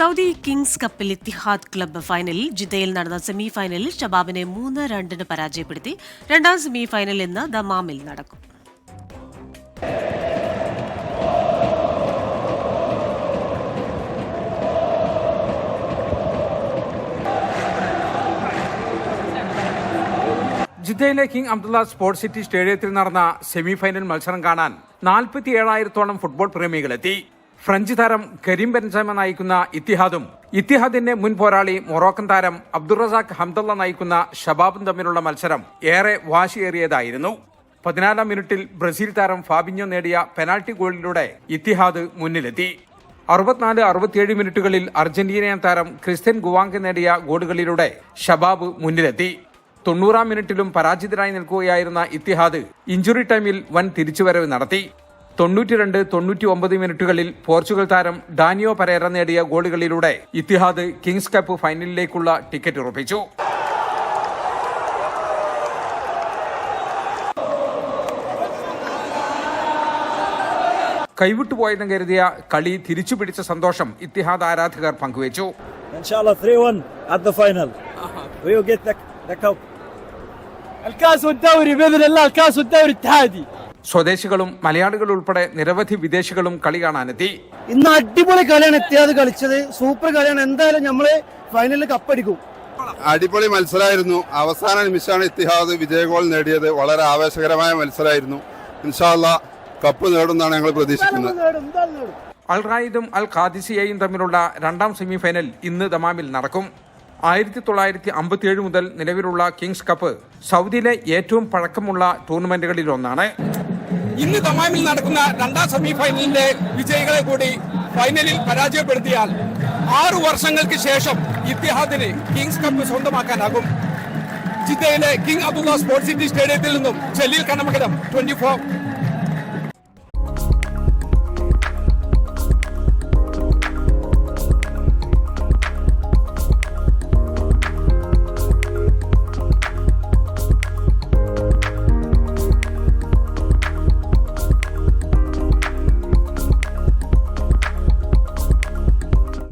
Saudi Kings കപ്പിൽ Ittihad club ഫൈനലിൽ ജിദ്ദയിൽ നടന്ന സെമി ഫൈനലിൽ ഷബാബിനെ മൂന്ന് രണ്ടിന് പരാജയപ്പെടുത്തി. രണ്ടാം സെമി ഫൈനൽ ഇന്ന് ദമാമിൽ നടക്കും. ജിദ്ദയിലെ കിങ് അബ്ദുള്ള സ്പോർട്സ് സിറ്റി സ്റ്റേഡിയത്തിൽ നടന്ന സെമി ഫൈനൽ മത്സരം കാണാൻ നാൽപ്പത്തി ഏഴായിരത്തോളം ഫുട്ബോൾ പ്രേമികളെത്തി. ഫ്രഞ്ച് താരം കരീം ബെൻസമ നയിക്കുന്ന ഇത്തിഹാദും ഇത്തിഹാദിന്റെ മുൻ പോരാളി മൊറോക്കൻ താരം അബ്ദുറസാഖ് ഹംദല്ല നയിക്കുന്ന ഷബാബും തമ്മിലുള്ള മത്സരം ഏറെ വാശിയേറിയതായിരുന്നു. പതിനാലാം മിനിറ്റിൽ ബ്രസീൽ താരം ഫാബിഞ്ഞോ നേടിയ പെനാൽറ്റി ഗോളിലൂടെ ഇത്തിഹാദ് മുന്നിലെത്തി. അറുപത്തിനാല് അറുപത്തിയേഴ് മിനിറ്റുകളിൽ അർജന്റീനിയൻ താരം ക്രിസ്ത്യൻ ഗുവാങ്ക് നേടിയ ഗോളുകളിലൂടെ ഷബാബ് മുന്നിലെത്തി. തൊണ്ണൂറാം മിനിറ്റിലും പരാജിതരായി നിൽക്കുകയായിരുന്ന ഇത്തിഹാദ് ഇഞ്ചുറി ടൈമിൽ വൻ തിരിച്ചുവരവ് നടത്തി. തൊണ്ണൂറ്റിരണ്ട് തൊണ്ണൂറ്റി ഒമ്പത് മിനിറ്റുകളിൽ പോർച്ചുഗൽ താരം ഡാനിയോ പരേറ നേടിയ ഗോളുകളിലൂടെ ഇത്തിഹാദ് കിങ്സ് കപ്പ് ഫൈനലിലേക്കുള്ള ടിക്കറ്റ് ഉറപ്പിച്ചു കൈവിട്ടുപോയെന്ന് കരുതിയ കളി തിരിച്ചു പിടിച്ച സന്തോഷം ഇത്തിഹാദ് ആരാധകർ പങ്കുവച്ചു Inshallah 3-1 at the final. We will get the, the cup. الكاس والدوري باذن الله الكاس والدوري اتحادي സ്വദേശികളും മലയാളികൾ ഉൾപ്പെടെ നിരവധി വിദേശികളും കളി കാണാനെത്തി. ഇന്ന് അടിപൊളി കളിയാണ് എത്തിയത് കളിച്ചത്. സൂപ്പർ കളിയാണ്. എന്തായാലും നമ്മൾ ഫൈനലിൽ കപ്പടിക്കും അടിപൊളി മത്സരമായിരുന്നു അവസാന നിമിഷമാണ് ഇത്തിഹാദ് വിജയഗോൾ നേടിയത്. വളരെ ആവേശകരമായ മത്സരമായിരുന്നു ഇൻഷാല്ല കപ്പ് നേടുമെന്നാണ് ഞങ്ങൾ പ്രതീക്ഷിക്കുന്നത്. അൽ റായിദും അൽ ഖാദിസിയയും തമ്മിലുള്ള രണ്ടാം സെമിഫൈനൽ ഇന്ന് ദമാമിൽ നടക്കും. ആയിരത്തി തൊള്ളായിരത്തി അമ്പത്തിയേഴ് മുതൽ നിലവിലുള്ള കിങ്സ് കപ്പ് സൗദിയിലെ ഏറ്റവും പഴക്കമുള്ള ടൂർണമെന്റുകളിൽ ഒന്നാണ് ഇന്ന് തമാമിൽ നടക്കുന്ന രണ്ടാം സെമി ഫൈനലിന്റെ വിജയികളെ കൂടി ഫൈനലിൽ പരാജയപ്പെടുത്തിയാൽ ആറു വർഷങ്ങൾക്ക് ശേഷം ഇത്തിഹാദിന് കിങ്സ് കപ്പ് സ്വന്തമാക്കാനാകും. ജിദ്ദയിലെ കിങ് അബ്ദുള്ള സ്പോർട്സ് സിറ്റി സ്റ്റേഡിയത്തിൽ നിന്നും ജലീൽ കണമകലം ട്വന്റി ഫോർ